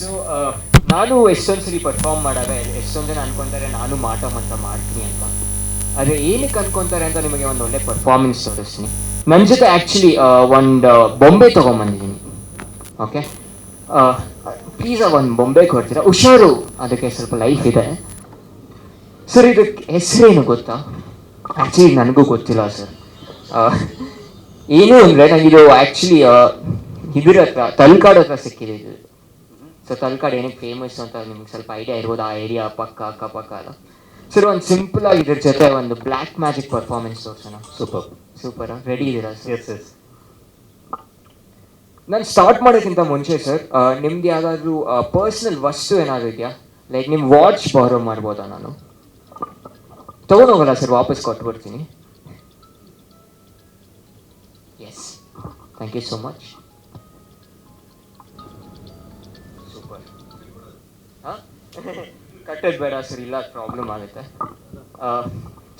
So ನಾನು ಎಷ್ಟೊಂದು ಸರಿ ಪರ್ಫಾರ್ಮ್ ಮಾಡಾಗ ಎಷ್ಟೊಂದು ಜನ ಅನ್ಕೊಂತಾರೆ, ನಾನು ಮಾಟ ಮಂತ್ರ ಮಾಡ್ತೀನಿ ಅಂತ. ಆದರೆ ಏನಕ್ಕೆ ಅನ್ಕೊಂತಾರೆ ಅಂತ ನಿಮಗೆ ಒಂದು ಒಳ್ಳೆ ಪರ್ಫಾರ್ಮೆನ್ಸ್ ತೋರಿಸ್ತೀನಿ. ನನ್ನ ಜೊತೆ ಆ್ಯಕ್ಚುಲಿ ಒಂದು ಬೊಂಬೆ ತೊಗೊಂಬಂದಿದ್ದೀನಿ. ಓಕೆ ಪ್ಲೀಸ್ ಒಂದು ಬೊಂಬೆ ಕೊಡ್ತೀರಾ? ಹುಷಾರು. ಅದಕ್ಕೆ ಸ್ವಲ್ಪ ಲೈಫ್ ಇದೆ. ಸರ್ ಇದಕ್ಕೆ ಹೆಸರೇನು ಗೊತ್ತಾ? ಆ್ಯಕ್ಚುಲಿ ನನಗೂ ಗೊತ್ತಿಲ್ಲ ಸರ್ ಏನು ಅಂದರೆ ನನಗಿದು ಆ್ಯಕ್ಚುಲಿ ಇದ್ರ ಹತ್ರ, ತಲ್ಕಾಡ್ ಹತ್ರ ಸಿಕ್ಕಿದೆ ಇದು. ಸೊ ತಲಕಾಡು ಏನಕ್ಕೆ ಫೇಮಸ್ ಅಂತ ನಿಮ್ಗೆ ಸ್ವಲ್ಪ ಐಡಿಯಾ ಇರ್ಬೋದು ಆ ಏರಿಯಾ ಪಕ್ಕ ಅಕ್ಕಪಕ್ಕ ಅಲ್ಲ ಸರ್ ಒಂದು ಸಿಂಪಲ್ ಆಗಿ ಇದ್ರ ಜೊತೆ ಒಂದು ಬ್ಲ್ಯಾಕ್ ಮ್ಯಾಜಿಕ್ ಪರ್ಫಾರ್ಮೆನ್ಸ್ ತೋರ್ಸೋಣ ಸೂಪರ್ ಸೂಪರ್ ರೆಡಿ ಇದ್ದೀರಾ ಸರ್ ಎಸ್ ಎಸ್ ನಾನು ಸ್ಟಾರ್ಟ್ ಮಾಡೋಕ್ಕಿಂತ ಮುಂಚೆ ಸರ್ ನಿಮ್ದು ಯಾವುದಾದ್ರೂ ಪರ್ಸ್ನಲ್ ವಸ್ತು ಏನಾದರೂ ಇದೆಯಾ ಲೈಕ್ ನಿಮ್ಮ ವಾಚ್ ಬಾರೋ ಮಾಡ್ಬೋದಾ ನಾನು ತಗೊಂಡೋಗಲ್ಲ ಸರ್ ವಾಪಸ್ ಕೊಟ್ಬಿಡ್ತೀನಿ yes thank you so much ಕಟ್ಟೋದು ಬೇಡ ಸರ್, ಇಲ್ಲ ಪ್ರಾಬ್ಲಮ್ ಆಗುತ್ತೆ.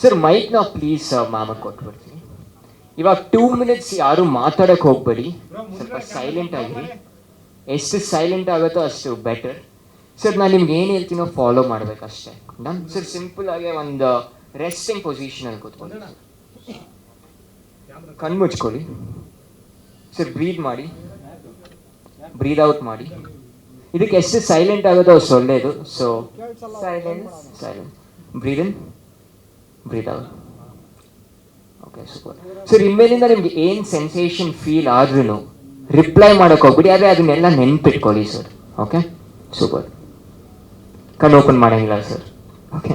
ಸರ್ ಮೈಕ್ನ ಪ್ಲೀಸ್ ಮ್ಯಾಮಗೆ ಕೊಟ್ಬಿಡ್ತೀನಿ. ಇವಾಗ ಟೂ ಮಿನಿಟ್ಸ್ ಯಾರು ಮಾತಾಡಕ್ಕೆ ಹೋಗ್ಬೇಡಿ. ಸ್ವಲ್ಪ ಸೈಲೆಂಟ್ ಆಗಿರಿ. ಎಷ್ಟು ಸೈಲೆಂಟ್ ಆಗುತ್ತೋ ಅಷ್ಟು ಬೆಟರ್ ಸರ್, ನಾನು ನಿಮ್ಗೆ ಏನು ಹೇಳ್ತೀನೋ ಫಾಲೋ ಮಾಡ್ಬೇಕಷ್ಟೇ. ನಮ್ಮ ಸರ್ ಸಿಂಪಲ್ ಆಗಿ ಒಂದು ರೆಸ್ಟಿಂಗ್ ಪೊಸಿಷನಲ್ಲಿ ಕೂತ್ಕೊಳ್ಳಿ. ಕಣ್ಣು ಮುಚ್ಕೊಳ್ಳಿ. ಸರ್ ಬ್ರೀದ್ ಮಾಡಿ. ಬ್ರೀದ್ ಔಟ್ ಮಾಡಿ. ಇದಕ್ಕೆ ಎಷ್ಟು ಸೈಲೆಂಟ್ ಆಗೋದು ಅಷ್ಟು ಒಳ್ಳೆಯದು so silence silent breathe in breathe okay super sir ಇನ್ಮೇಲಿಂದ ನಿಮ್ಗೆ ಏನು ಸೆನ್ಸೇಷನ್ ಫೀಲ್ ಆದ್ರೂ ರಿಪ್ಲೈ ಮಾಡೋಕೆ ಹೋಗ್ಬಿಡಿ. ಆದರೆ ಅದನ್ನೆಲ್ಲ ನೆನ್ಪಿಟ್ಕೊಳ್ಳಿ ಸರ್ ಓಕೆ ಸೂಪರ್ ಕಣ್ಣು ಓಪನ್ ಮಾಡಂಗಿಲ್ಲ sir okay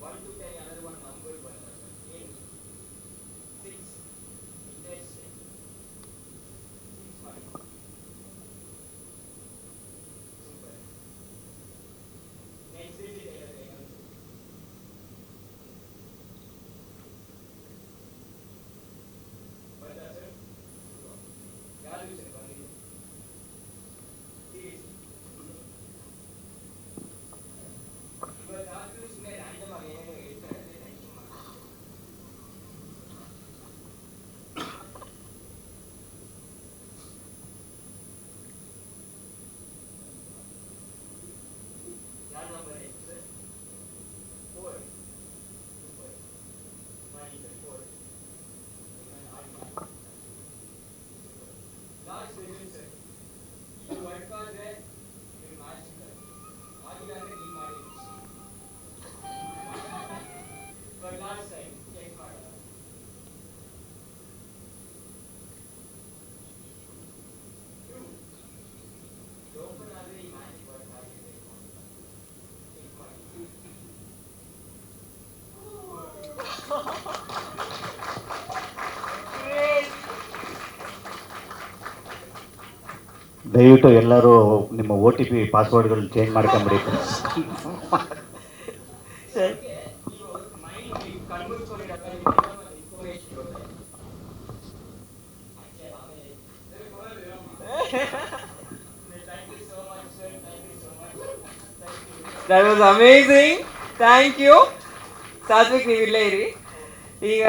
one to ten, another one number one. ದಯವಿಟ್ಟು ಎಲ್ಲರೂ ನಿಮ್ಮ ಓ ಟಿ ಪಿ ಪಾಸ್ವರ್ಡ್ಗಳನ್ನ ಚೇಂಜ್ ಮಾಡ್ಕೊಂಬಿಡಿ. That was amazing thank you Satvik ನೀವು ಇಲ್ಲೇ ಇರಿ. ಈಗ